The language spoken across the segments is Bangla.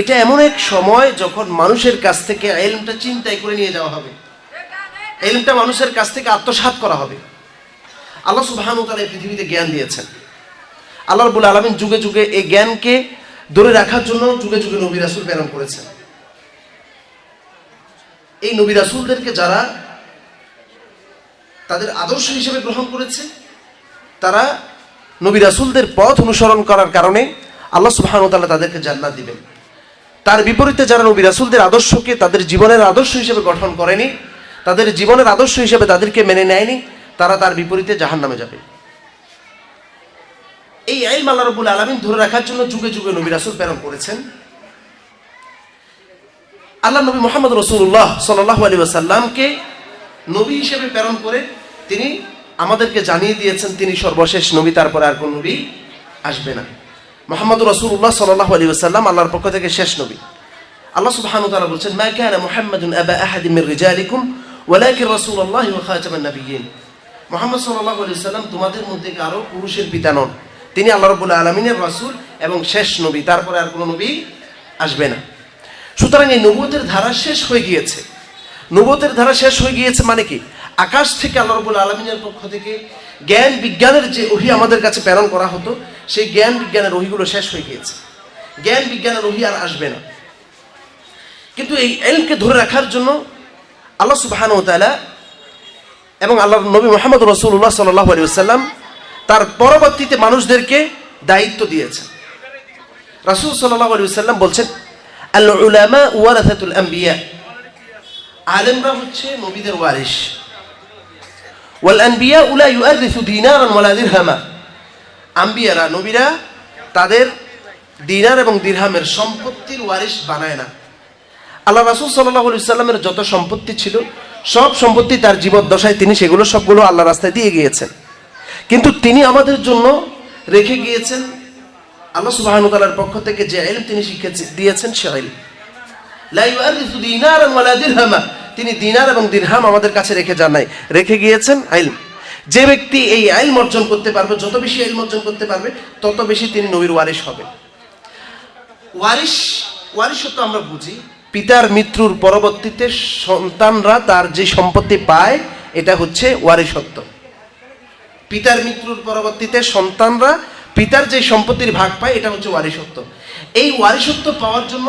এটা এমন এক সময় যখন মানুষের কাছ থেকে এলমটা চিন্তাই করে নিয়ে যাওয়া হবে। এলমটা মানুষের কাছ থেকে আত্মসাৎ করা হবে। আল্লাহ সুবহানাহু ওয়া তাআলা এই পৃথিবীতে জ্ঞান দিয়েছেন। আল্লাহ রাব্বুল আলামিন যুগে যুগে এই জ্ঞানকে ধরে রাখার জন্য যুগে যুগে নবী রাসূল প্রেরণ করেছেন। এই নবী রাসূলদেরকে যারা তাদের আদর্শ হিসেবে গ্রহণ করেছে, তারা নবী রাসূলদের পথ অনুসরণ করার কারণে আল্লাহ সুবহানাহু ওয়া তাআলা তাদেরকে জান্নাত দিবেন। তার বিপরীতে যারা নবী রাসুলদের আদর্শকে তাদের জীবনের আদর্শ হিসেবে গঠন করেনি, তাদের জীবনের আদর্শ হিসেবে তাদেরকে মেনে নেয়নি, তারা তার বিপরীতে জাহান নামে যাবে। এই আইল আল্লাহ রবুল আলমিন ধরে রাখার জন্য যুগে যুগে নবী রাসুল প্রেরণ করেছেন। আল্লাহ নবী মোহাম্মদ রসুল্লাহ সাল্লাহ আলী আসাল্লামকে নবী হিসেবে প্রেরণ করে তিনি আমাদেরকে জানিয়ে দিয়েছেন, তিনি সর্বশেষ নবী, তারপরে আর কোন নবী আসবে না। মোহাম্মদ রসুল্লাহ সাল্লাহ আলী আসাল্লাম আল্লাহর পক্ষ থেকে শেষ নবী। আল্লাহ সুবহানাহু তাআলা বলছেন, মা কানা মুহাম্মাদুন আবা আহাদিন মির রিজালিকুম, ওয়ালাকিন রাসূলুল্লাহি ওয়া খাতামান নাবিয়্যিন। মুহাম্মদ সাল্লাম তোমাদের মধ্যে কারও পুরুষের পিতা নন। তিনি আল্লাহ রাব্বুল আলামিনের রাসূল এবং শেষ নবী, তারপরে আর কোনো নবী আসবে না। সুতরাং এই নবুয়তের ধারা শেষ হয়ে গিয়েছে। নবুয়তের ধারা শেষ হয়ে গিয়েছে মানে কি? আকাশ থেকে আল্লাহ রাব্বুল আলামিনের পক্ষ থেকে জ্ঞান বিজ্ঞানের যে ওহি আমাদের কাছে প্রেরণ করা হতো সেই জ্ঞান বিজ্ঞানের ওহিগুলো শেষ হয়ে গিয়েছে। জ্ঞান বিজ্ঞানের ওহি আর আসবে না। কিন্তু এই এলমকে ধরে রাখার জন্য আল্লাহ সুবাহান তালা এবং আল্লাহ নবী মোহাম্মদ রসুল্লাহ সাল্লাহ আলী তার পরবর্তীতে মানুষদেরকে দায়িত্ব দিয়েছেন। রাসুল সাল্লাহ আলী সাল্লাম বলছেন আল উলামা আম্বিয়া আলেমরা হচ্ছে নবীদের ওয়াল আনবিয়া উলা ইউআরিসু দিনারান ওয়ালা দিরহামা আম্বিয়ারা, নবীরা তাদের দিনার এবং দিরহামের সম্পত্তির ওয়ারিস বানায় না। আল্লাহ রাসুল সাল্লাহ সাল্লামের যত সম্পত্তি ছিল, সব সম্পত্তি তার জীবদ্দশায় তিনি সেগুলো সবগুলো আল্লাহ রাস্তায় দিয়ে গিয়েছেন। কিন্তু তিনি আমাদের জন্য রেখে গিয়েছেন, আল্লাহ সুবাহানুতালার পক্ষ থেকে যে আইল তিনি শিখে দিয়েছেন সে আইল তিনি দিনার এবং দিরহাম আমাদের কাছে রেখে যান নাই, রেখে গিয়েছেন আইল যে ব্যক্তি এই আইল অর্জন করতে পারবে, যত বেশি আইল অর্জন করতে পারবে, তত বেশি তিনি নবীর ওয়ারিশ হবে ওয়ারিশ ওয়ারিশত্ব আমরা বুঝি। পিতার মৃত্যুর পরবর্তীতে সন্তানরা তার যে সম্পত্তি পায়, এটা হচ্ছে ওয়ারিশত্ব। পিতার মৃত্যুর পরবর্তীতে সন্তানরা পিতার যে সম্পত্তির ভাগ পায়, এটা হচ্ছে ওয়ারিশত্ব। এই ওয়ারিশত্ব পাওয়ার জন্য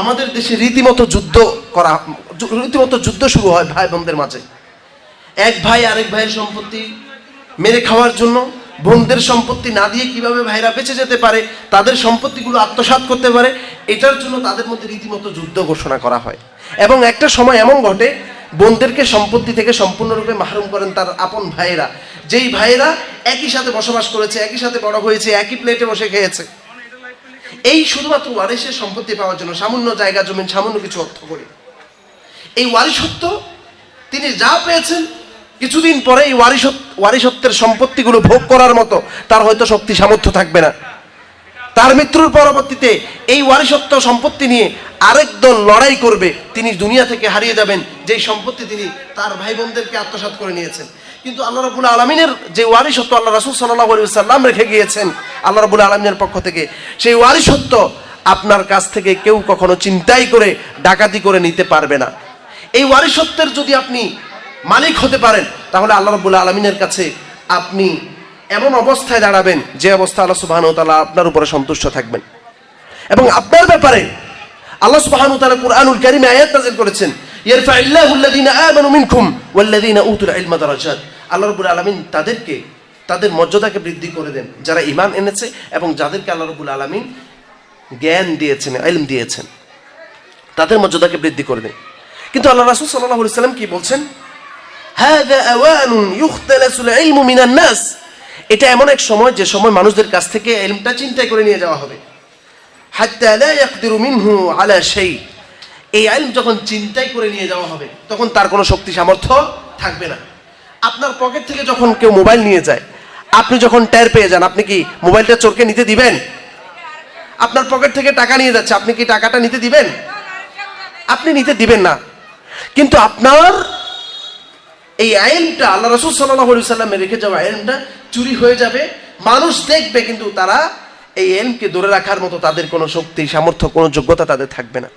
আমাদের দেশে রীতিমতো যুদ্ধ করা, রীতিমতো যুদ্ধ শুরু হয় ভাই বোনদের মাঝে। এক ভাই আরেক ভাইয়ের সম্পত্তি মেরে খাওয়ার জন্য, বোনদের সম্পত্তি না দিয়ে কীভাবে ভাইরা বেঁচে যেতে পারে, তাদের সম্পত্তিগুলো আত্মসাৎ করতে পারে, এটার জন্য তাদের মধ্যে রীতিমতো যুদ্ধ ঘোষণা করা হয়। এবং একটা সময় এমন ঘটে, বোনদেরকে সম্পত্তি থেকে সম্পূর্ণরূপে মাহরুম করেন তার আপন ভাইয়েরা। যেই ভাইয়েরা একই সাথে বসবাস করেছে, একই সাথে বড় হয়েছে, একই প্লেটে বসে খেয়েছে। এই শুধুমাত্র ওয়ারিসের সম্পত্তি পাওয়ার জন্য, সামান্য জায়গা, জমিন, সামান্য কিছু অর্থ করে। এই ওয়ারিসত্ব তিনি যা পেয়েছেন কিছুদিন পরে এই ওয়ারিসত্ব ওয়ারিসত্বের সম্পত্তিগুলো ভোগ করার মতো তার হয়তো শক্তি সামর্থ্য থাকবে না। তার মৃত্যুর পরবর্তীতে এই ওয়ারিসত্ব সম্পত্তি নিয়ে আরেক দল লড়াই করবে। তিনি দুনিয়া থেকে হারিয়ে যাবেন, যেই সম্পত্তি তিনি তার ভাই বোনদেরকে আত্মসাৎ করে নিয়েছেন। কিন্তু আল্লাহ রবুল আলমিনের যে ওয়ারিসত্ব আল্লাহ রাসুল সাল্লাহ সাল্লাম রেখে গিয়েছেন, আল্লাহ রবুল আলমিনের পক্ষ থেকে, সেই ওয়ারিসত্ব আপনার কাছ থেকে কেউ কখনো চিন্তাই করে, ডাকাতি করে নিতে পারবে না। এই ওয়ারিসত্বের যদি আপনি মালিক হতে পারেন, তাহলে আল্লাহ রবুল্লা আলমিনের কাছে আপনি এমন অবস্থায় দাঁড়াবেন যে অবস্থা আল্লাহ সুবাহানু তালা আপনার উপরে সন্তুষ্ট থাকবেন। এবং আপনার ব্যাপারে আল্লাহ সুবাহানু তালা কুরআনুল কারিমে আয়াত নাজিল করেছেন ইয়ারফা ইল্লাহুল্লাযীনা আমানু মিনকুম ওয়াল্লাযীনা উতুল ইলমা দারাজাত। আল্লাহ রাব্বুল আলামিন তাদেরকে, তাদের মর্যাদাকে বৃদ্ধি করে দেন, যারা ঈমান এনেছে এবং যাদেরকে আল্লাহ রাব্বুল আলামিন জ্ঞান দিয়েছেন, ইলম দিয়েছেন, তাদের মর্যাদাকে বৃদ্ধি করে দেন। কিন্তু আল্লাহ রাসূল আলাইহি সাল্লাম কি বলছেন? হাদা আওয়ানুন ইউখতালাসুল ইলমু মিনান নাস। এটা এমন এক সময়, যে সময় মানুষদের কাছ থেকে ইলমটা চিন্তায় করে নিয়ে যাওয়া হবে। হাত্তা লা ইয়াকদিরু মিনহু আলা শাই। এই আইল যখন চিন্তাই করে নিয়ে যাওয়া হবে, তখন তার কোনো শক্তি সামর্থ্য থাকবে না। আপনার পকেট থেকে যখন কেউ মোবাইল নিয়ে যায়, আপনি যখন ট্যার পেয়ে যান, আপনি কি মোবাইলটা চোরকে নিতে দিবেন? আপনার পকেট থেকে টাকা নিয়ে যাচ্ছে, আপনি কি টাকাটা নিতে দিবেন? আপনি নিতে দিবেন না। কিন্তু আপনার এই আইনটা আল্লাহ রসুল সাল্লামে রেখে যাওয়া আইনটা চুরি হয়ে যাবে। মানুষ দেখবে কিন্তু তারা এই এলমকে ধরে রাখার মতো তাদের কোনো শক্তি, সামর্থ্য, কোনো যোগ্যতা তাদের থাকবে না।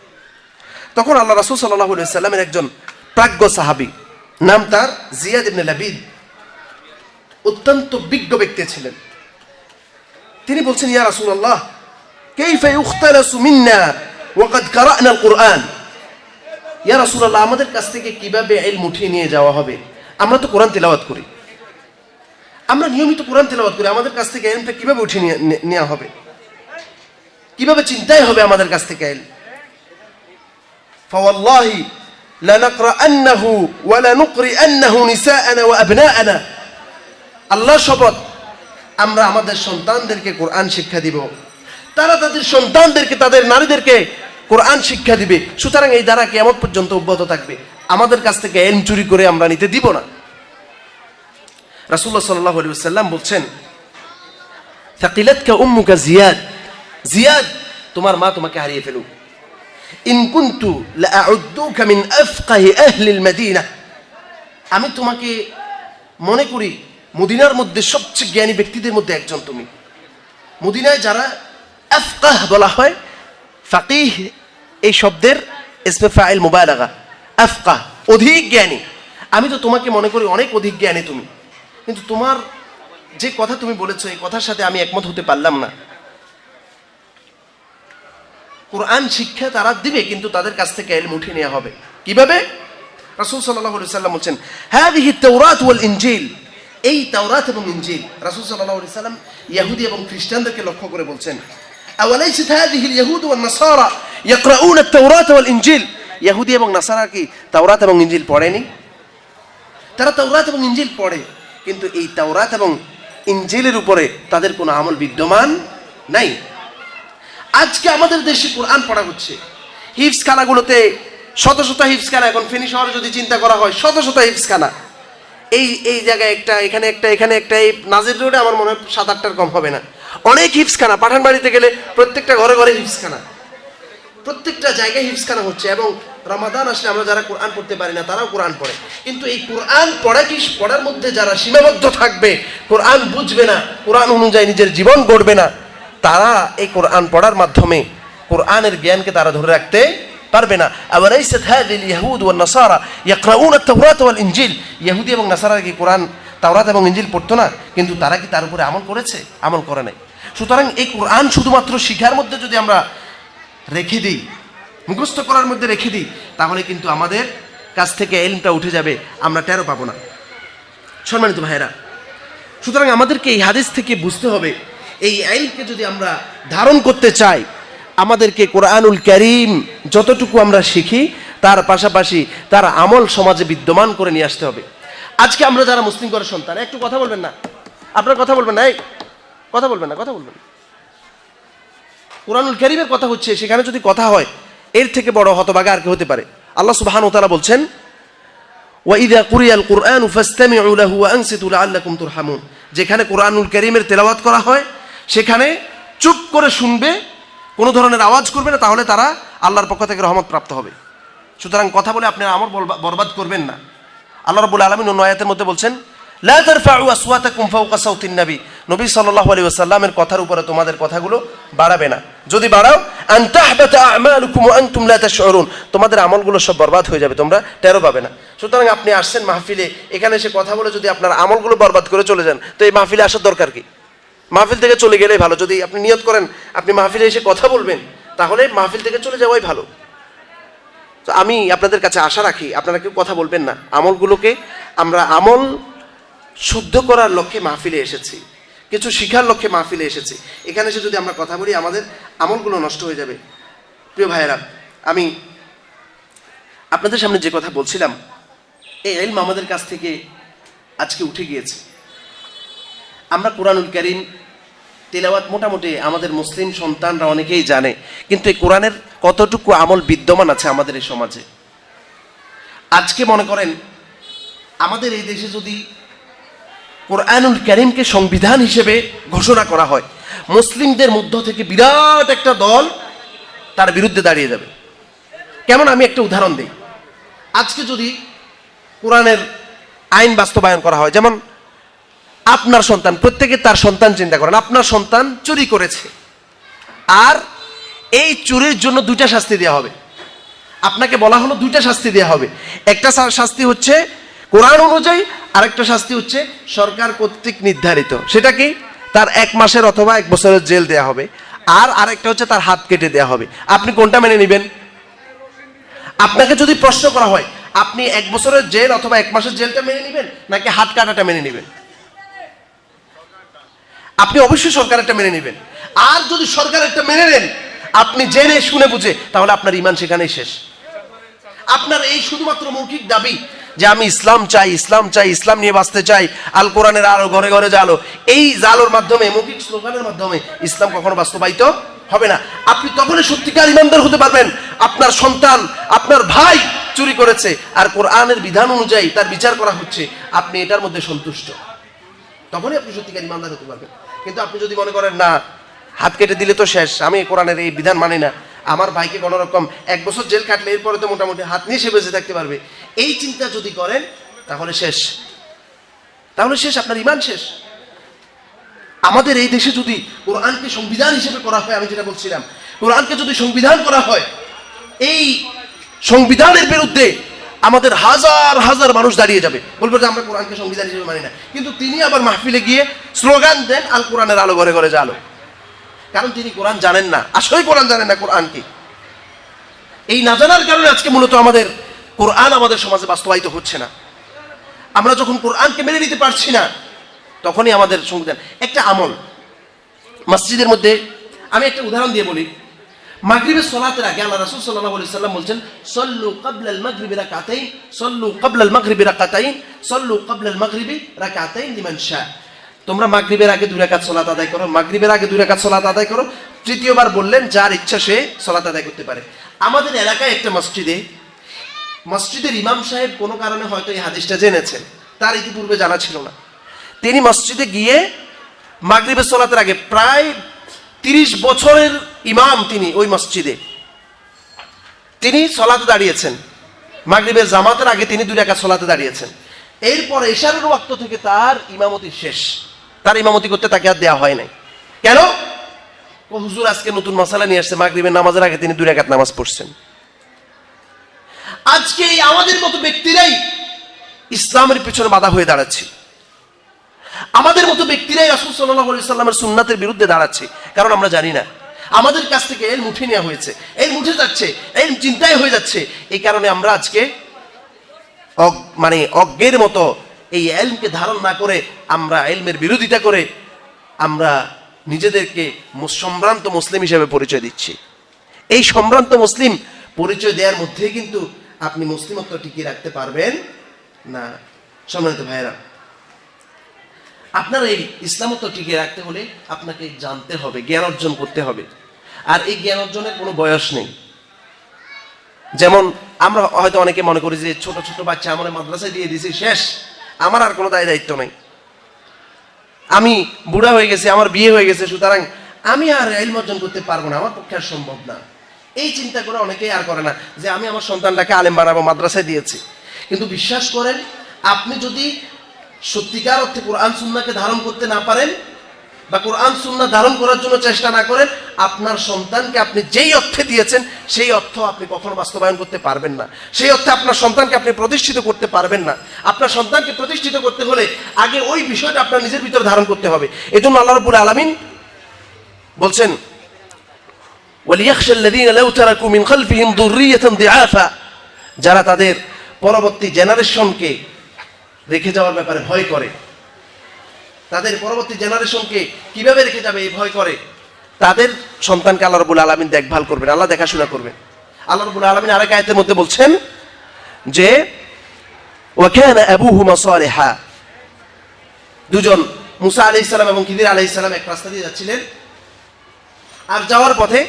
তখন আল্লাহ রাসুল সাল্লাহ সাল্লামের একজন প্রাজ্ঞ সাহাবি, নাম তার জিয়াদ অত্যন্ত বিজ্ঞ ব্যক্তি ছিলেন। তিনি বলছেন, ইয়া রাসূলুল্লাহ, কাইফা ইখতালাসু মিন্না ওয়াকাদ কারানা আল কুরআন ইয়া রাসূলুল্লাহ আমাদের কাছ থেকে কিভাবে ইলম উঠিয়ে নিয়ে যাওয়া হবে আমরা তো কোরআন তেলাওয়াত করি আমরা নিয়মিত কোরআন তেলাওয়াত করি আমাদের কাছ থেকে ইলমটা কিভাবে উঠিয়ে নিয়ে- নে- নেওয়া হবে কিভাবে চিন্তাই হবে আমাদের কাছ থেকে ইলম فوالله لنقرأنه ولنقرئنه نساءنا وأبناءنا আল্লাহ শপথ আমরা আমাদের সন্তানদেরকে কোরআন শিক্ষা দিব তারা তাদের সন্তানদেরকে তাদের নারীদেরকে কোরআন শিক্ষা দিবে, সুতরাং এই দ্বারা কেমন পর্যন্ত অব্যাহত থাকবে। আমাদের কাছ থেকে এলম চুরি করে আমরা নিতে দিব না। রাসুল্লাহ সাল্লাহ সাল্লাম বলছেন জিয়াদ। জিয়াদ, তোমার মা তোমাকে হারিয়ে ফেলুক। ইন কুনতু আমি তোমাকে মনে করি, মদিনার মধ্যে সবচেয়ে জ্ঞানী ব্যক্তিদের মধ্যে একজন তুমি। মদিনায় যারা আফকাহ বলা হয় ফাকিহ, এই শব্দের ইসমে ফাইল মুবালাগা আফকাহ অধিক জ্ঞানী। আমি তো তোমাকে মনে করি অনেক অধিক জ্ঞানী তুমি। কিন্তু তোমার যে কথা তুমি বলেছ, এই কথার সাথে আমি একমত হতে পারলাম না। কোরআন শিক্ষা তারা দিবে, কিন্তু তাদের কাছ থেকে এলম উঠিয়ে নেওয়া হবে। কীভাবে? রাসূল আলাইহি সাল্লাম বলছেন হাদিহি তাওরাত ওয়াল ইনজিল। এই তাওরাত এবং ইঞ্জিল রাসূল আলাইহি সাল্লাম ইহুদি এবং খ্রিস্টানদেরকে লক্ষ্য করে বলছেন হাদিহি আল-ইয়াহুদ ওয়ান নাসারা ইয়াকরাউনা আত-তাওরাত ওয়াল ইহুদি এবং নাসারা কি তাওরাত এবং ইনজিল পড়েনি? তারা তাওরাত এবং ইনজিল পড়ে, কিন্তু এই তাওরাত এবং ইনজিলের উপরে তাদের কোনো আমল বিদ্যমান নাই। আজকে আমাদের দেশে কোরআন পড়া হচ্ছে। হিফস খানাগুলোতে শত শত হিফস খানা এখন ফেনী শহরে যদি চিন্তা করা হয়, শত শত হিফস খানা এই এই জায়গায় একটা, এখানে একটা এখানে একটা, এই নাজির রোডে আমার মনে হয় সাত আটটার কম হবে না। অনেক হিপসখানা পাঠান বাড়িতে গেলে প্রত্যেকটা ঘরে ঘরে হিফস খানা প্রত্যেকটা জায়গায় হিফসখানা হচ্ছে এবং রমাদান আসলে আমরা যারা কোরআন পড়তে পারি না, তারাও কোরআন পড়ে। কিন্তু এই কোরআন পড়া কি পড়ার মধ্যে যারা সীমাবদ্ধ থাকবে, কোরআন বুঝবে না, কোরআন অনুযায়ী নিজের জীবন গড়বে না, তারা এই কোরআন পড়ার মাধ্যমে কোরআনের জ্ঞানকে তারা ধরে রাখতে পারবে না। আবার এই সাথে ইয়াহুদ ও নাসারা ইয়াকরাউন আত-তাওরাত ওয়াল ইনজিল ইহুদি এবং নাসারা কি কোরআন, তাওরাত এবং ইনজিল পড়তো না? কিন্তু তারা কি তার উপরে আমল করেছে? আমল করে নাই। সুতরাং এই কোরআন শুধুমাত্র শিখার মধ্যে যদি আমরা রেখে দিই, মুখস্থ করার মধ্যে রেখে দিই, তাহলে কিন্তু আমাদের কাছ থেকে এলমটা উঠে যাবে, আমরা টেরো পাবো না। সম্মানিত ভাইয়েরা, সুতরাং আমাদেরকে এই হাদিস থেকে বুঝতে হবে, এই আইলকে যদি আমরা ধারণ করতে চাই আমাদেরকে কোরআনুল করিম যতটুকু আমরা শিখি, তার পাশাপাশি তার আমল সমাজে বিদ্যমান করে নিয়ে আসতে হবে। আজকে আমরা যারা মুসলিম ঘরের সন্তান, একটু কথা বলবেন না? আপনার কথা বলবেন না? এই, কথা বলবেন না, কথা বলবেন কোরআনুল করিমের কথা হচ্ছে, সেখানে যদি কথা হয়, এর থেকে বড় হতবাগা আর কি হতে পারে? আল্লাহ সুবহান তাআলা বলছেন ওয়াইদা কুরিয়াল কুরআন ফাস্তামিউ লাহু ওয়া আনসিতু লাআল্লাকুম তুরহামুন। যেখানে কোরআনুল করিমের তেলাওয়াত করা হয়, সেখানে চুপ করে শুনবে কোনো ধরনের আওয়াজ করবে না, তাহলে তারা আল্লাহর পক্ষ থেকে রহমত প্রাপ্ত হবে। সুতরাং কথা বলে আপনি আমর বরবাদ করবেন না। আল্লাহ রাব্বুল আলামিন অন্য আয়াতের মধ্যে বলছেন নবী। নবী সাল্লাল্লাহু আলাইহি ওয়াসাল্লামের কথার উপরে তোমাদের কথাগুলো বাড়াবে না। যদি বাড়াও তোমাদের আমলগুলো সব বরবাদ হয়ে যাবে, তোমরা টেরো পাবে না। সুতরাং আপনি আসছেন মাহফিলে, এখানে এসে কথা বলে যদি আপনার আমলগুলো বরবাদ করে চলে যান, তো এই মাহফিলে আসার দরকার কি? মাহফিল থেকে চলে গেলেই ভালো। যদি আপনি নিয়ত করেন, আপনি মাহফিলে এসে কথা বলবেন, তাহলে মাহফিল থেকে চলে যাওয়াই ভালো। তো আমি আপনাদের কাছে আশা রাখি, আপনারা কেউ কথা বলবেন না। আমলগুলোকে আমরা আমল শুদ্ধ করার লক্ষ্যে মাহফিলে এসেছি। কিছু শিখার লক্ষ্যে মাহফিলে এসেছি। এখানে এসে যদি আমরা কথা বলি, আমাদের আমলগুলো নষ্ট হয়ে যাবে। প্রিয় ভাইয়েরা, আমি আপনাদের সামনে যে কথা বলছিলাম, এই এলম আমাদের কাছ থেকে আজকে উঠে গিয়েছে। আমরা কোরআনুল করিম তেলাওয়াত মোটামুটি আমাদের মুসলিম সন্তানরা অনেকেই জানে, কিন্তু এই কোরআনের কতটুকু আমল বিদ্যমান আছে আমাদের এই সমাজে? আজকে মনে করেন, আমাদের এই দেশে যদি কোরআনুল করিমকে সংবিধান হিসেবে ঘোষণা করা হয়, মুসলিমদের মধ্য থেকে বিরাট একটা দল তার বিরুদ্ধে দাঁড়িয়ে যাবে। কেমন আমি একটা উদাহরণ দিই। আজকে যদি কোরআনের আইন বাস্তবায়ন করা হয়, যেমন আপনার সন্তান, প্রত্যেকে তার সন্তান চিন্তা করেন, আপনার সন্তান চুরি করেছে। আর এই চুরির জন্য দুইটা শাস্তি দেওয়া হবে। আপনাকে বলা হলো দুইটা শাস্তি দেওয়া হবে। একটা শাস্তি হচ্ছে কোরআন অনুযায়ী, আরেকটা শাস্তি হচ্ছে সরকার কর্তৃক নির্ধারিত। সেটা কি? তার এক মাসের অথবা এক বছরের জেল দেওয়া হবে। আর আরেকটা হচ্ছে তার হাত কেটে দেওয়া হবে। আপনি কোনটা মেনে নেবেন? আপনাকে যদি প্রশ্ন করা হয়, আপনি এক বছরের জেল অথবা এক মাসের জেলটা মেনে নেবেন, নাকি হাত কাটাটা মেনে নেবেন? আপনি অবশ্যই সরকারেরটা মেনে নেবেন। আর যদি সরকারেরটা মেনে নেন, আপনি জেনে শুনে বুঝে, তাহলে আপনার ইমান সেখানেই শেষ। আপনার এই শুধুমাত্র মৌখিক দাবি যে আমি ইসলাম চাই ইসলাম চাই, ইসলাম নিয়ে বাঁচতে চাই, আল কোরআনের আলো ঘরে ঘরে জালো এই জালোর মাধ্যমে, মৌখিক স্লোগানের মাধ্যমে ইসলাম কখনো বাস্তবায়িত হবে না। আপনি তখনই সত্যিকার ইমানদার হতে পারবেন। আপনার সন্তান, আপনার ভাই চুরি করেছে, আর কোরআনের বিধান অনুযায়ী তার বিচার করা হচ্ছে। আপনি এটার মধ্যে সন্তুষ্ট। তখনই আপনি সত্যিকার ইমানদার হতে পারবেন। কিন্তু আপনি যদি মনে করেন, না, হাত কেটে দিলে তো শেষ, আমি কোরআনের এই বিধান মানি না। আমার ভাইকে কোনো রকম এক বছর জেল কাটলে এরপরে তো মোটামুটি হাত নিয়ে সে বেঁচে থাকতে পারবে। এই চিন্তা যদি করেন, তাহলে শেষ। তাহলে শেষ, আপনার ইমান শেষ। আমাদের এই দেশে যদি কোরআনকে সংবিধান হিসেবে করা হয়, আমি যেটা বলছিলাম, কোরআনকে যদি সংবিধান করা হয়, এই সংবিধানের বিরুদ্ধে আমাদের হাজার হাজার মানুষ দাঁড়িয়ে যাবে। বলব যে, আমরা কোরআনকে সংবিধান হিসেবে মানি না। কিন্তু তিনি আবার মাহফিলে গিয়ে স্লোগান দেন, আল কোরআনের আলো ঘরে ঘরে জালো কারণ তিনি কোরআন জানেন না। আসলেই কোরআন জানেন না কোরআন কি এই না জানার কারণে আজকে মূলত আমাদের কোরআন আমাদের সমাজে বাস্তবায়িত হচ্ছে না। আমরা যখন কোরআনকে মেনে নিতে পারছি না, তখনই আমাদের সংবিধান। একটা আমল। মসজিদের মধ্যে আমি একটা উদাহরণ দিয়ে বলি। মাগরিবের সলাতের আগে আল্লাহ রাসূল সাল্লাল্লাহু আলাইহি সাল্লাম বলছেন, সল্লু ক্বাবলা আল মাগরিবি রাকাতাইন, সল্লু ক্বাবলা আল মাগরিবি রাকাতাইন, সল্লু ক্বাবলা আল মাগরিবি রাকাতাইন লিমান শা তোমরা মাগরিবের আগে দুই রাকাত সালাত আদায় করো, মাগরিবের আগে দুই রাকাত সালাত আদায় করো, তৃতীয়বার বললেন, যার ইচ্ছা সে সালাত আদায় করতে পারে। আমাদের এলাকায় একটা মসজিদে, মসজিদের ইমাম সাহেব কোনো কারণে হয়তো এই হাদিসটা জেনেছেন, তার ইতিপূর্বে জানা ছিল না। তিনি মসজিদে গিয়ে মাগরিবের সলাতের আগে প্রায় তিরিশ বছরের ইমাম তিনি ওই মসজিদে। তিনি সলাতে দাঁড়িয়েছেন। মাগরিবের জামাতের আগে তিনি দুই রাকাত সলাতে দাঁড়িয়েছেন। এরপর এশারের ওয়াক্ত থেকে তার ইমামতি শেষ। তার ইমামতি করতে তাকে আর দেওয়া হয় নাই। কেন? হুজুর আজকে নতুন মশালা নিয়ে আসছে, মাগরিবের নামাজের আগে তিনি দুই রাকাত নামাজ পড়ছেন। আজকে এই আমাদের মতো ব্যক্তিরাই ইসলামের পিছনে বাধা হয়ে দাঁড়াচ্ছে। আমাদের মতো ব্যক্তিরাই রাসুল সাল্লাহ সাল্লামের সুন্নাতের বিরুদ্ধে দাঁড়াচ্ছে। কারণ আমরা জানি না আমাদের কাছ থেকে এল মুঠে নেওয়া হয়েছে। এল মুঠে যাচ্ছে, এল চিন্তায় হয়ে যাচ্ছে। এই কারণে আমরা আজকে মানে অজ্ঞের মতো এই এলমকে ধারণ না করে আমরা এলমের বিরোধিতা করে আমরা নিজেদেরকে সম্ভ্রান্ত মুসলিম হিসেবে পরিচয় দিচ্ছি। এই সম্ভ্রান্ত মুসলিম পরিচয় দেওয়ার মধ্যে কিন্তু আপনি মুসলিমত্ব টিকিয়ে রাখতে পারবেন না, সম্মানিত ভাইয়েরা। আপনার এই ইসলামত্ব টিকিয়ে রাখতে হলে আপনাকে জানতে হবে, জ্ঞান অর্জন করতে হবে। আর এই জ্ঞান অর্জনের কোনো বয়স নেই। যেমন আমরা হয়তো অনেকে মনে করি যে ছোট ছোট বাচ্চা আমার মাদ্রাসায় দিয়ে দিয়েছি শেষ। আমার আর কোনো দায় দায়িত্ব নেই। আমি বুড়া হয়ে গেছি, আমার বিয়ে হয়ে গেছে, সুতরাং আমি আর এলম অর্জন করতে পারব না, আমার পক্ষে আর সম্ভব না। এই চিন্তা করে অনেকেই আর করে না যে আমি আমার সন্তানটাকে আলেম বানাবো, মাদ্রাসায় দিয়েছি। কিন্তু বিশ্বাস করেন, আপনি যদি সত্যিকার অর্থে কোরআন সুন্নাকে ধারণ করতে না পারেন বা কোরআন সুন্না ধারণ করার জন্য চেষ্টা না করেন আপনার সন্তানকে আপনি যেই অর্থে দিয়েছেন, সেই অর্থ আপনি কখনো বাস্তবায়ন করতে পারবেন না। সেই অর্থে আপনার সন্তানকে আপনি প্রতিষ্ঠিত করতে পারবেন না। আপনার সন্তানকে প্রতিষ্ঠিত করতে হলে আগে ওই বিষয়টা আপনার নিজের ভিতরে ধারণ করতে হবে। এজন্য আল্লাহ রবুল আলমিন বলছেন যারা তাদের পরবর্তী জেনারেশনকে রেখে যাওয়ার ব্যাপারে ভয় করে। তাদের পরবর্তী জেনারেশনকে কীভাবে রেখে যাবে, এই ভয় করে? তাদের সন্তানকে আল্লাহ রবুল আলমিন দেখভাল করবেন, আল্লাহ দেখাশোনা করবেন। আল্লাহ রবুল আলমিন আরেক আয়তের মধ্যে বলছেন যে ওয়াকানা আবুহুমা সালিহা দুজন মুসা আলাইহিস সালাম এবং খিদির আলাইহিস সালাম এক রাস্তা দিয়ে যাচ্ছিলেন। আর যাওয়ার পথে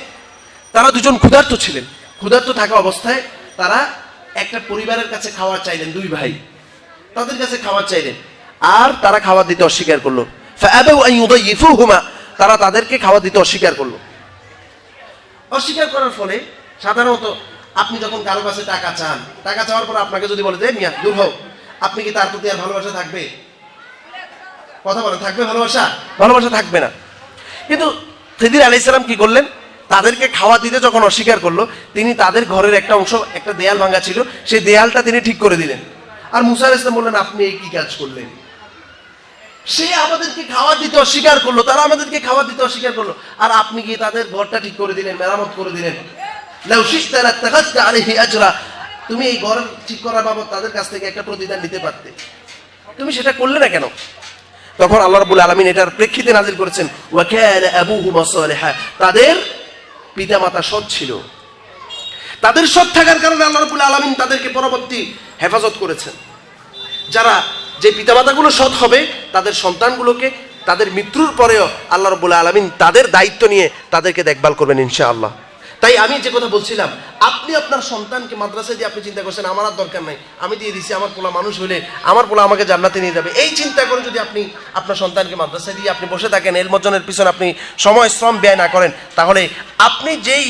তারা দুজন ক্ষুধার্ত ছিলেন। ক্ষুধার্ত থাকা অবস্থায় তারা একটা পরিবারের কাছে খাবার চাইলেন, দুই ভাই। তাদের কাছে খাবার চাইলেন। আর তারা খাবার দিতে অস্বীকার করল। হুমা তারা তাদেরকে খাবার দিতে অস্বীকার করল। অস্বীকার করার ফলে সাধারণত আপনি যখন কারও কাছে টাকা চান, টাকা চাওয়ার পর আপনাকে যদি বলে যে মিয়া, দূর হোক আপনি কি তার প্রতি আর ভালোবাসা থাকবে? কথা বলেন, থাকবে ভালোবাসা? ভালোবাসা থাকবে না। কিন্তু খিদির আলি ইসলাম কি করলেন? তাদেরকে খাওয়া দিতে যখন অস্বীকার করল, তিনি তাদের ঘরের একটা অংশ, একটা দেয়াল ভাঙা ছিল, সেই দেয়ালটা তিনি ঠিক করে দিলেন। আর মুসার ইসলাম বললেন, আপনি এই কি কাজ করলেন? সে আমাদেরকে খাওয়া দিতে অস্বীকার করল, তারা আমাদেরকে খাওয়া দিতে অস্বীকার করল। আর আপনি গিয়ে তাদের ঘরটা ঠিক করে দিলেন, মেরামত করে দিলেন? তুমি এই ঘর ঠিক করার বাবদ তাদের কাছ থেকে একটা প্রতিদান নিতে পারতে। তুমি সেটা করলে না কেন? তখন আল্লাহ রাব্বুল আলামিন এটার প্রেক্ষিতে নাজিল করেছেন কানা আবুহুমা সালিহা। তাদের সৎ ছিল। তাদের সৎ থাকার কারণে আল্লাহ রাব্বুল আলামিন তাদেরকে পরবর্তী হেফাজত করেছেন। যারা যে পিতামাতাগুলো সৎ হবে, তাদের সন্তানগুলোকে, তাদের মৃত্যুর পরেও আল্লাহ রবুল্লা আলমিন তাদের দায়িত্ব নিয়ে তাদেরকে দেখভাল করবেন ইনশাআল্লাহ। তাই আমি যে কথা বলছিলাম, আপনি আপনার সন্তানকে মাদ্রাসায় দিয়ে আপনি চিন্তা করছেন, আমার আর দরকার নাই, আমি দিয়ে দিছি, আমার পোলা মানুষ হলে আমার পোলা আমাকে জান্নাতে নিয়ে যাবে। এই চিন্তা করে যদি আপনি আপনার সন্তানকে মাদ্রাসায় দিয়ে আপনি বসে থাকেন এলমজনের পিছনে আপনি সময়, শ্রম ব্যয় না করেন, তাহলে আপনি যেই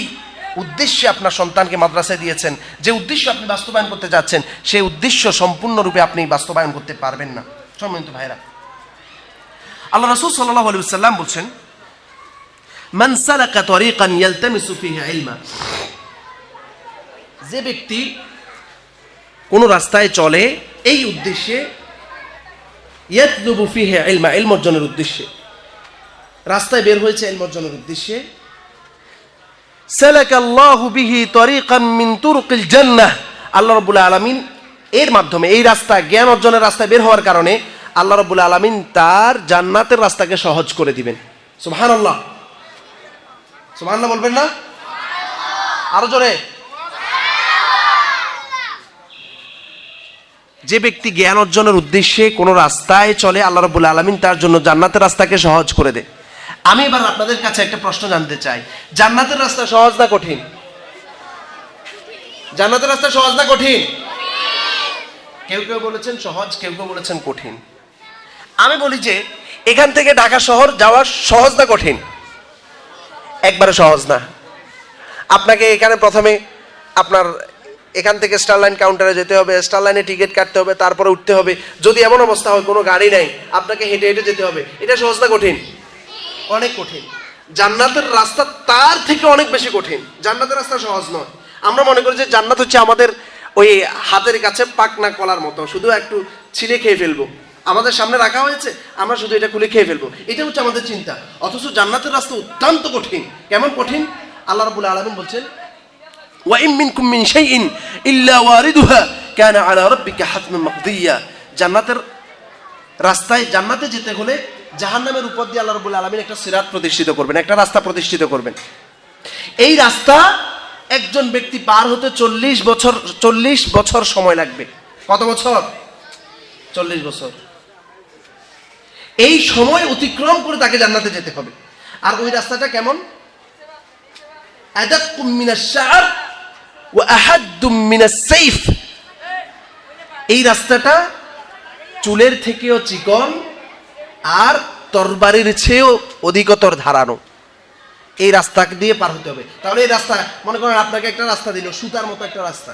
উদ্দেশ্যে আপনার সন্তানকে মাদ্রাসায় দিয়েছেন, যে উদ্দেশ্য আপনি বাস্তবায়ন করতে যাচ্ছেন, সেই উদ্দেশ্য সম্পূর্ণরূপে আপনি বাস্তবায়ন করতে পারবেন না। সম্মানিত ভাইরা আল্লাহ রাসূল সাল্লাল্লাহু আলাইহি ওয়াসাল্লাম বলছেন যে ব্যক্তি কোন রাস্তায় চলে, এই উদ্দেশ্যে উদ্দেশ্যে। রাস্তায় বের হয়েছে ইলম উদ্দেশ্যে। বিহি মিন তুরুকিল জান্নাহ। আল্লাহ রাব্বুল আলামিন এর মাধ্যমে, এই রাস্তা জ্ঞান অর্জনের রাস্তায় বের হওয়ার কারণে আল্লাহ রাব্বুল আলামিন তার জান্নাতের রাস্তাকে সহজ করে দিবেন। সুবহানাল্লাহ। সুবহানাল্লাহ বলবেন না? আরও জোরে। যে ব্যক্তি জ্ঞান অর্জনের উদ্দেশ্যে কোনো রাস্তায় চলে, আল্লাহ রাব্বুল আলামিন তার জন্য জান্নাতের রাস্তাকে সহজ করে দেয়। আমি এবার আপনাদের কাছে একটা প্রশ্ন জানতে চাই। জান্নাতের রাস্তা সহজ না কঠিন? জান্নাতের রাস্তা সহজ না কঠিন? কেউ কেউ বলেছেন সহজ, কেউ কেউ বলেছেন কঠিন। আমি বলি যে, এখান থেকে ঢাকা শহর যাওয়া সহজ না কঠিন? একবারে সহজ না। আপনাকে এখানে প্রথমে আপনার এখান থেকে স্টার লাইন কাউন্টারে যেতে হবে স্টার লাইনে টিকিট কাটতে হবে, তারপরে উঠতে হবে। যদি এমন অবস্থা হয়, কোনো গাড়ি নেই, আপনাকে হেঁটে হেঁটে যেতে হবে। এটা সহজ না কঠিন? অনেক কঠিন। জান্নাতের রাস্তা তার থেকে অনেক বেশি কঠিন। জান্নাতের রাস্তা সহজ নয়। আমরা মনে করি যে জান্নাত হচ্ছে আমাদের ওই হাতের কাছে পাকনা কলার মতো। শুধু একটু ছিঁড়ে খেয়ে ফেলব। আমাদের সামনে রাখা হয়েছে, আমরা শুধু এটা খুলে খেয়ে ফেলব। এটা হচ্ছে আমাদের চিন্তা। অথচ জান্নাতের রাস্তা অত্যন্ত কঠিন। কেমন কঠিন? আল্লাহ রাবুল আলমিন বলছেন ওয়াইম মিন কুমিন শাইইন ইল্লা ওয়ারিদুহা কানা আলা রাব্বিকা হাতমান মাকদিয়া জান্নাতের রাস্তায় জান্নাতে যেতে হলে জাহান্নামের উপর দিয়ে আল্লাহ রবুল আলমিন একটা সিরাত প্রতিষ্ঠিত করবেন, একটা রাস্তা প্রতিষ্ঠিত করবেন। এই রাস্তা একজন ব্যক্তি পার হতে চল্লিশ বছর চল্লিশ বছর সময় লাগবে। কত বছর? চল্লিশ বছর। এই সময় অতিক্রম করে তাকে জান্নাতে যেতে হবে। আর ওই রাস্তাটা কেমন? এই রাস্তাটা চুলের থেকেও চিকন আর তরবারির চেয়েও অধিকতর ধারানো। এই রাস্তা দিয়ে পার হতে হবে। তাহলে এই রাস্তা, মনে করেন আপনাকে একটা রাস্তা দিল, সুতার মতো একটা রাস্তা।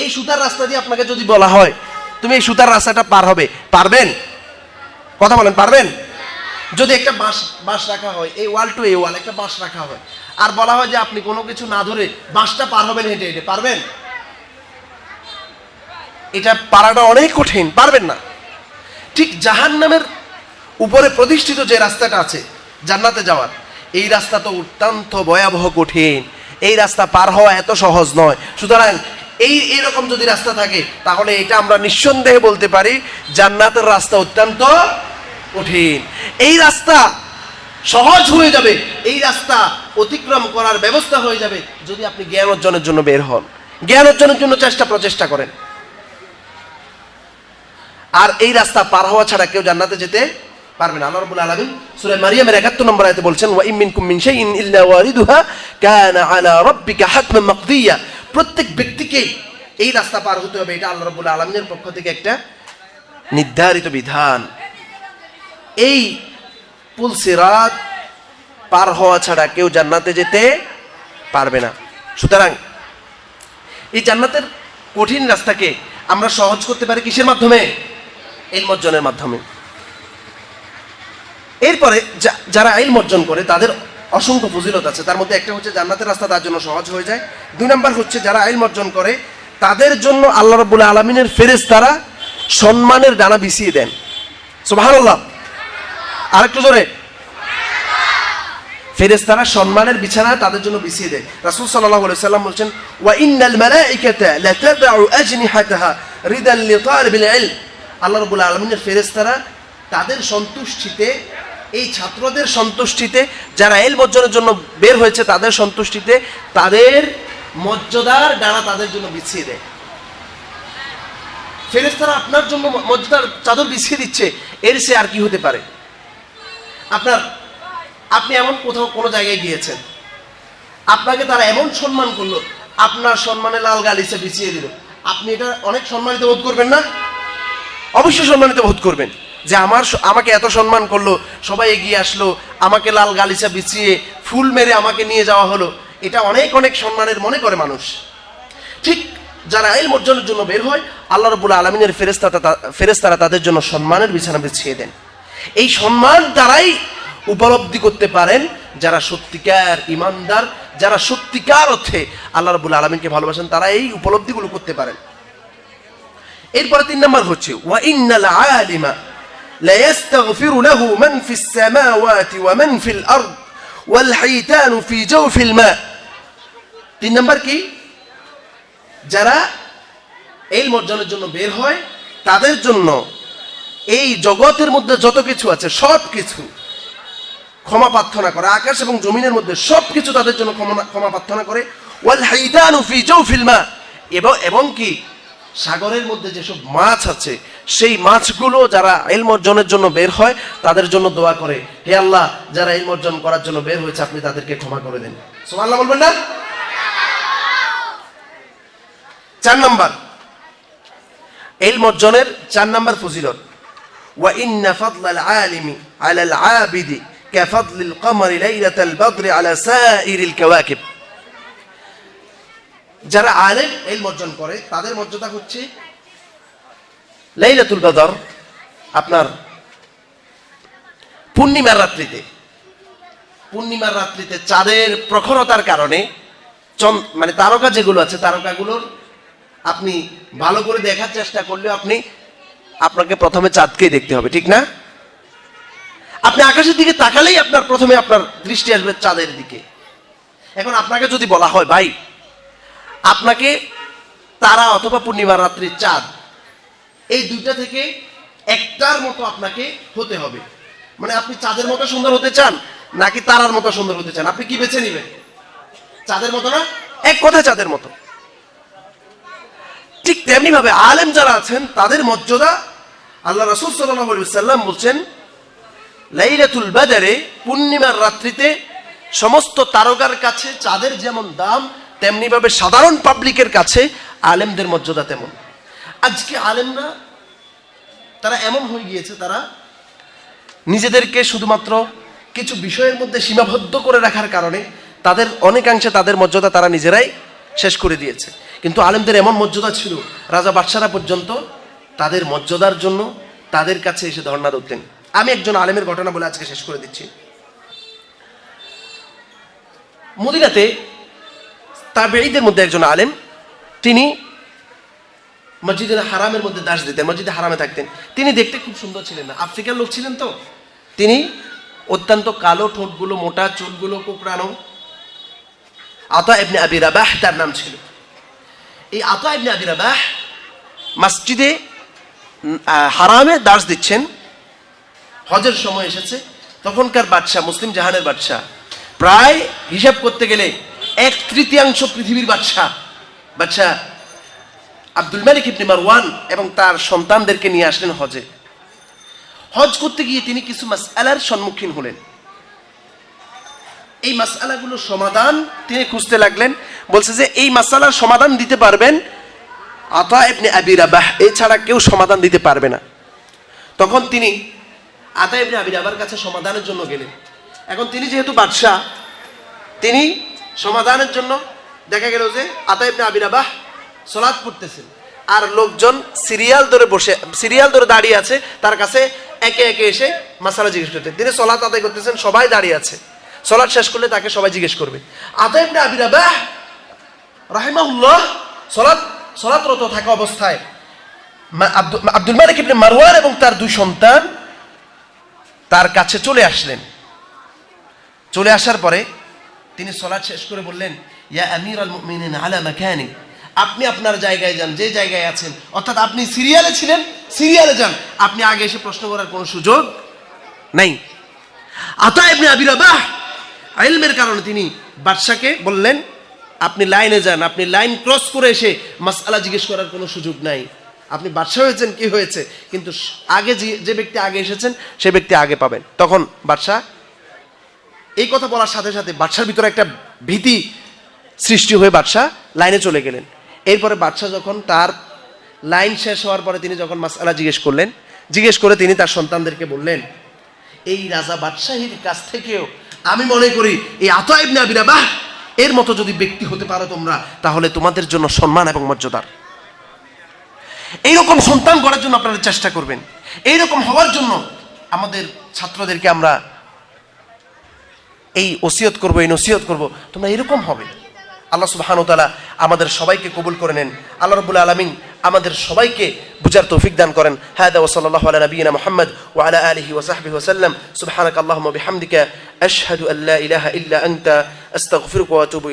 এই সুতার রাস্তা দিয়ে আপনাকে যদি বলা হয়, তুমি এই সুতার রাস্তাটা পার হবে পারবেন? কথা বলেন, পারবেন? যদি একটা বাঁশ বাঁশ রাখা হয়, এই ওয়াল টু এই ওয়াল, একটা বাঁশ রাখা হয়, আর বলা হয় যে আপনি কোনো কিছু না ধরে বাঁশটা পার হবেন হেঁটে হেঁটে, পারবেন? এটা পারাটা অনেক কঠিন, পারবেন না। ঠিক জাহান নামের উপরে প্রতিষ্ঠিত যে রাস্তাটা আছে, জান্নাতে যাওয়ার, এই রাস্তা তো অত্যন্ত ভয়াবহ কঠিন। এই রাস্তা পার হওয়া এত সহজ নয়। সুতরাং এই, এরকম যদি রাস্তা থাকে, তাহলে এটা আমরা নিঃসন্দেহে বলতে পারি, জান্নাতের রাস্তা অত্যন্ত কঠিন। এই রাস্তা সহজ হয়ে যাবে, এই রাস্তা অতিক্রম করার ব্যবস্থা হয়ে যাবে যদি আপনি জ্ঞান অর্জনের জন্য বের হন। জ্ঞান অর্জনের জন্য চেষ্টা প্রচেষ্টা করেন। আর এই রাস্তা পার হওয়া ছাড়া কেউ জান্নাতে যেতে পারবে না। আল্লাহ রাব্বুল আলামিন সূরা মারিয়ামের 71 নম্বর আয়াতে বলছেন, ওয়া ইম মিনকুম মিন শাইইন ইল্লা ওয়ারিদুহা কানা আলা রাব্বিকা হাতমান মাকদিয়া প্রত্যেক ব্যক্তিকে এই রাস্তা পার হতে হবে, এটা আল্লাহ রাব্বুল আলামিনের পক্ষ থেকে একটা নির্ধারিত বিধান। এই পুল সিরাত পার হওয়া ছাড়া কেউ জান্নাতে যেতে পারবে না। সুতরাং এই জান্নাতের কঠিন রাস্তাকে আমরা সহজ করতে পারি কিসের মাধ্যমে? ইলম অর্জনের মাধ্যমে। এরপরে যারা ইলম অর্জন করে, তাদের অসংখ্য ফজিলত আছে। তার মধ্যে একটা হচ্ছে জান্নাতের রাস্তা তার জন্য সহজ হয়ে যায়। দুই নম্বর হচ্ছে যারা আইল অর্জন করে, তাদের জন্য আল্লাহ রব্বুল আলমিনের ফেরেস তারা সম্মানের ডানা বিছিয়ে দেন। সুবহানাল্লাহ। আরেকটু জোরে। ফেরেস্তারা সম্মানের বিছানা তাদের জন্য বিছিয়ে দেয়। রাসূল সাল্লাল্লাহু আলাইহি সাল্লাম বলছেন, ওয়া ইন্নাল মালাইকাতা লাতাদউ আজনিহাতাহা রিদান লিতালিবিল ইলম। আল্লাহ রাব্বুল আলামিনের ফেরেস্তারা তাদের সন্তুষ্টিতে, এই ছাত্রদের সন্তুষ্টিতে, যারা এল অর্জনের জন্য বের হয়েছে তাদের সন্তুষ্টিতে তাদের মর্যাদার ডানা তাদের জন্য বিছিয়ে দেয়। ফেরেস্তারা আপনার জন্য মর্যাদার চাদর বিছিয়ে দিচ্ছে, এর সে আর কি হতে পারে? আপনার, আপনি এমন কোথাও কোনো জায়গায় গিয়েছেন, আপনাকে তারা এমন সম্মান করল, আপনার সম্মানে লাল গালিচা বিছিয়ে দিল, আপনি এটা অনেক সম্মানিত বোধ করবেন না? অবশ্যই সম্মানিত বোধ করবেন যে আমার আমাকে এত সম্মান করল, সবাই এগিয়ে আসলো, আমাকে লাল গালিচা বিছিয়ে ফুল মেরে আমাকে নিয়ে যাওয়া হলো, এটা অনেক অনেক সম্মানের মনে করে মানুষ। ঠিক যারা আইল অর্জনের জন্য বের হয়, আল্লাহ রবুল আলমিনের ফেরেস্তা ফেরেস্তারা তাদের জন্য সম্মানের বিছানা বিছিয়ে দেন। এই সম্মান দ্বারাই উপলব্ধি করতে পারেন যারা সত্যিকার ইমানদার, যারা সত্যিকার অর্থে আল্লাহ রবুল আলমিনকে ভালোবাসেন, তারা এই উপলব্ধিগুলো করতে পারেন। এরপরে তিন নম্বর হচ্ছে ওয়া ইন্নাল আলিমা لا يستغفر له من في السماوات ومن في الأرض والحيتان في جوف الماء তিন নম্বর কি যারা এই অর্জনের জন্য বের হয় তাদের জন্য এই জগতের মধ্যে যত কিছু আছে সব কিছু ক্ষমা প্রার্থনা করে আকাশ এবং জমিনের মধ্যে সব কিছু তাদের জন্য ক্ষমা- ক্ষমা প্রার্থনা করে ওয়াল হাইতানু ফি জাওফিল মা এবং এবং কি সাগরের মধ্যে যেসব মাছ আছে সেই মাছগুলো যারা ইলম অর্জনের জন্য বের হয় তাদের জন্য দোয়া করে হে আল্লাহ যারা ইলম অর্জন করার জন্য বের হয়েছে আপনি তাদেরকে ক্ষমা করে দেন সুবহানাল্লাহ বলবেন না চার নাম্বার ইলম অর্জনের চার নাম্বার ফজিলত وإن فضل العالم على العابد كفضل القمر ليلة البدر على سائر الكواكب যারা আলেম, এই অর্জন করে, তাদের মর্যাদা হচ্ছে লাইলাতুল বদর, আপনার পূর্ণিমার রাত্রিতে। পূর্ণিমার রাত্রিতে চাঁদের প্রখরতার কারণে মানে তারকা যেগুলো আছে, তারকাগুলোর আপনি ভালো করে দেখার চেষ্টা করলেও আপনি, আপনাকে প্রথমে চাঁদকেই দেখতে হবে, ঠিক না? আপনি আকাশের দিকে তাকালেই আপনার প্রথমে আপনার দৃষ্টি আসবে চাঁদের দিকে। এখন আপনাকে যদি বলা হয়, ভাই আপনাকে তারা অথবা পূর্ণিমার রাত্রির চাঁদ, এই দুইটা থেকে একটার মতো আপনাকে হতে হবে। মানে আপনি চাঁদের মতো সুন্দর হতে চান, নাকি তারার মতো সুন্দর হতে চান? আপনি কি বেছে নেবেন? চাঁদের মতো না? এক কথা চাঁদের মতো। ঠিক তেমনি ভাবে আলেম যারা আছেন, তাদের মর্যাদা আল্লাহ রসুল সাল্লাম বলছেন, লাইলাতুল বাজারে পূর্ণিমার রাত্রিতে সমস্ত তারকার কাছে চাঁদের যেমন দাম তেমনি ভাবে সাধারণ পাবলিকের কাছে আলেমদের মর্যাদা তেমন। আজকে আলেমরা, তারা এমন হয়ে গিয়েছে, তারা নিজেদেরকে শুধুমাত্র কিছু বিষয়ের মধ্যে সীমাবদ্ধ করে রাখার কারণে তাদের অনেকাংশে তাদের মর্যাদা তারা নিজেরাই শেষ করে দিয়েছে। কিন্তু আলেমদের এমন মর্যাদা ছিল, রাজা বাদশারা পর্যন্ত তাদের মর্যাদার জন্য তাদের কাছে এসে ধর্ণা ধরতেন। আমি একজন আলেমের ঘটনা বলে আজকে শেষ করে দিচ্ছি। মদিনাতে তাবেঈদের মধ্যে একজন আলেম, তিনি মসজিদের হারামের মধ্যে দাস দিতেন, মসজিদে হারামে থাকতেন। তিনি দেখতে খুব সুন্দর ছিলেন না। আফ্রিকার লোক ছিলেন তো। তিনি অত্যন্ত কালো ঠোঁটগুলো, মোটা চুলগুলো কোকড়ানো। আতা ইবনে আবি তার নাম ছিল। এই আতা ইবনে আবি রাবাহ মসজিদে হারামে দাস দিচ্ছেন। হজের সময় এসেছে। তখনকার বাদশাহ, মুসলিম জাহানের বাদশাহ। প্রায় হিসাব করতে গেলে এক তৃতীয়াংশ পৃথিবীর বাদশাহ। বাদশাহ আব্দুল মালিক ইবনে মারওয়ান এবং তার সন্তানদেরকে নিয়ে আসলেন হজে। হজ করতে গিয়ে তিনি কিছু মাসআলার সম্মুখীন হলেন। এই মাসআলাগুলোর সমাধান তিনি খুঁজতে লাগলেন। বলছে যে, এই মাসালার সমাধান দিতে পারবেন আতা ইবনে আবি রাবাহ। এছাড়া কেউ সমাধান দিতে পারবে না। তখন তিনি আতা ইবনে আবি কাছে সমাধানের জন্য গেলেন। এখন তিনি যেহেতু বাদশাহ, তিনি সমাধানের জন্য দেখা গেল যে আতা ইবনে আবি রাবাহ সলাদ পড়তেছেন। আর লোকজন সিরিয়াল ধরে বসে, সিরিয়াল ধরে দাঁড়িয়ে আছে, তার কাছে একে একে এসে মাসালা জিজ্ঞেস করতে। তিনি সলাত আদায় করতেছেন, সবাই দাঁড়িয়ে আছে। সলাৎ শেষ করলে তাকে সবাই জিজ্ঞেস করবে। আতা ইবনে আবি রাবাহ রাহিমাহুল্লাহ সলাৎ, সলাৎরত থাকা অবস্থায় আব্দুল মালিক ইবনে মারওয়ান এবং তার দুই সন্তান তার কাছে চলে আসলেন। চলে আসার পরে তিনি সলাৎ শেষ করে বললেন, ইয়া আমির আল মুমিনিন আলা মাকানি আপনি আপনার জায়গায় যান, যে জায়গায় আছেন, অর্থাৎ আপনি সিরিয়ালে ছিলেন, সিরিয়ালে যান। আপনি আগে এসে প্রশ্ন করার কোনো সুযোগ নাই। আতা ইবনে আবি রাবাহ, ইলমের কারণে তিনি বাদশাকে বললেন, আপনি লাইনে যান, আপনি লাইন ক্রস করে এসে মাসআলা জিজ্ঞেস করার কোনো সুযোগ নাই। আপনি বাদশা হয়েছেন, কি হয়েছে? কিন্তু আগে যে ব্যক্তি আগে এসেছেন, সে ব্যক্তি আগে পাবেন। তখন বাদশাহ এই কথা বলার সাথে সাথে বাদশার ভিতরে একটা ভীতি সৃষ্টি হয়ে বাদশাহ লাইনে চলে গেলেন। এরপরে বাদশাহ যখন তার লাইন শেষ হওয়ার পরে তিনি যখন মাসালা জিজ্ঞেস করলেন, জিজ্ঞেস করে তিনি তার সন্তানদেরকে বললেন, এই রাজা বাদশাহীর কাছ থেকেও আমি মনে করি এই আতা ইবনে আবি রাবাহ এর মতো যদি ব্যক্তি হতে পারো তোমরা, তাহলে তোমাদের জন্য সম্মান এবং মর্যাদার। এইরকম সন্তান গড়ার জন্য আপনারা চেষ্টা করবেন। এইরকম হওয়ার জন্য আমাদের ছাত্রদেরকে আমরা এই ওসিয়ত করব, এই নসিহত করব, তোমরা এরকম হবে। আল্লাহ সুবাহানুতালা আমাদের সবাইকে কবুল করে নেন। আল্লাহ রবুল আলমিন আমাদের সবাইকে বুঝার তৌফিক দান করেন। হায়দা ওসল্লাহ নবীনা মোহাম্মদ ও আলা আলহি ওসাহবি ওসাল্লাম সুবাহান আল্লাহ বিহামদিকা, আশহাদু আল্লাহ ইলাহা ইল্লা আন্তা, আস্তাগফিরুকা ওয়া আতুবু